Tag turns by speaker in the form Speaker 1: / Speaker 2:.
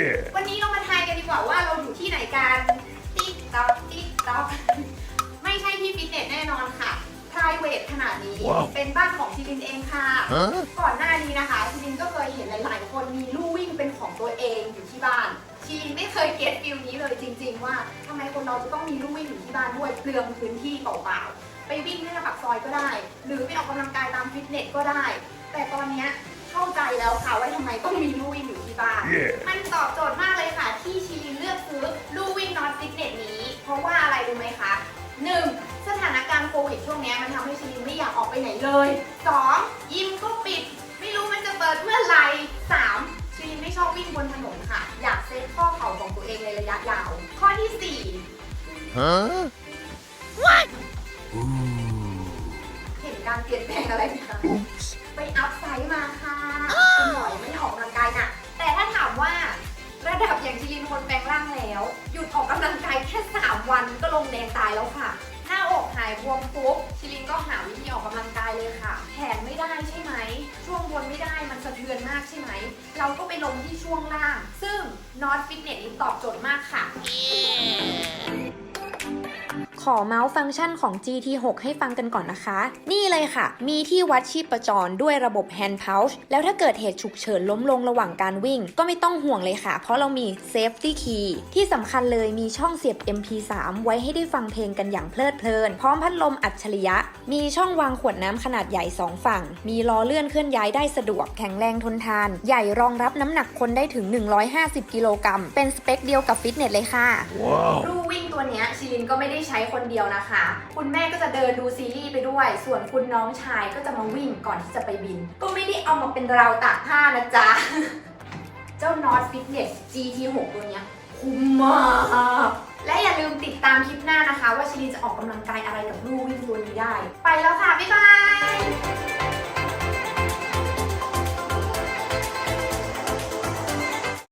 Speaker 1: Yeah.
Speaker 2: วันนี้เรามาทายกันดีกว่าว่าเราอยู่ที่ไหนกันติ๊กต๊อกติ๊กต๊อกไม่ใช่ที่ฟิตเนสแน่นอนค่ะ private ขนาดนี้
Speaker 1: ว้าว
Speaker 2: เป็นบ้านของชิลินเองค่ะ
Speaker 1: Huh?
Speaker 2: ก่อนหน้านี้นะคะชิลินก็เคยเห็นหลาย ๆ คนมีลู่วิ่งเป็นของตัวเองอยู่ที่บ้านชิลินไม่เคยเก็ตฟิลนี้เลยจริง ๆ ว่าทำไมคนเราจะต้องมีลู่วิ่งอยู่ที่บ้านด้วยเปลืองพื้นที่เปล่าๆไปวิ่งหน้าปากซอยก็ได้ หรือไปออกกำลังกายตามฟิตเนสก็ได้ แต่ตอนเนี้ยเข้าใจแล้วค่ะว่าทำไมต้องมีลู่วิ่งอยู่ที่ บ้าน
Speaker 1: Yeah.
Speaker 2: มันตอบโจทย์มากเลยค่ะ ที่ชีลินเลือกซื้อลู่วิ่งนอตฟิตเนสนี้ เพราะว่าอะไรรู้ไหมคะ 1. สถานการณ์โควิดช่วงเนี้ยมันทำให้ชีลินไม่อยากออกไปไหนเลย 2. ยิมก็ปิด ไม่รู้มันจะเปิดเมื่อไหร่ 3. ชีลินไม่ชอบวิ่งบนถนนค่ะ อยากเซฟข้อเข่าของตัวเองในระยะยาว ข้อที่
Speaker 1: Huh?
Speaker 2: 4เห็นการเปลี่ยนแปลงอะไรไหมคะ
Speaker 1: Oops.
Speaker 2: ไปอัพไซด์มาค่ะ งแดงตายแล้วค่ะ หน้าอกหายบวมปุ๊บชิลินก็หาวิธีออกกำลังกายเลยค่ะ แขนไม่ได้ใช่ไหม ช่วงบนไม่ได้มันสะเทือนมากใช่ไหม เราก็ไปลงที่ช่วงล่าง ซึ่งนอตฟิตเนสตอบโจทย์มากค่ะ
Speaker 3: ขอเมาส์ฟังก์ชันของ GT6 ให้ฟังกันก่อนนะคะ นี่เลยค่ะ มีที่วัดชีพจรด้วยระบบ Hand Pulse แล้วถ้าเกิดเหตุฉุกเฉินล้มลงระหว่างการวิ่ง ก็ไม่ต้องห่วงเลยค่ะ เพราะเรามี Safety Key ที่สำคัญเลยมีช่องเสียบ MP3 ไว้ให้ได้ฟังเพลงกันอย่างเพลิดเพลิน พร้อมพัดลมอัจฉริยะ มีช่องวางขวดน้ำขนาดใหญ่ 2 ฝั่ง มีล้อเลื่อนเคลื่อนย้ายได้สะดวกแข็งแรงทนทาน ใหญ่รองรับน้ำหนักคนได้ถึง 150 กิโลกรัมเป็นสเปคเดียวกับฟิตเนสเลยค่ะ
Speaker 1: Wow.
Speaker 2: ลู่วิ่ง ตัวเนี้ยชิลินก็ไม่ได้ใช้คนเดียวนะคะ คุณแม่ก็จะเดินดูซีรีส์ไปด้วย ส่วนคุณน้องชายก็จะมาวิ่งก่อนที่จะไปบิน ก็ไม่ได้เอามาเป็นราวตากผ้านะจ๊ะ เจ้า North Fitness GT6 ตัวเนี้ยคุ้มมากและอย่าลืมติดตามคลิปหน้านะคะ ว่าชิลินจะออกกำลังกายอะไรกับลู่วิ่งตัวนี้ได้ ไปแล้วค่ะ บ๊ายบาย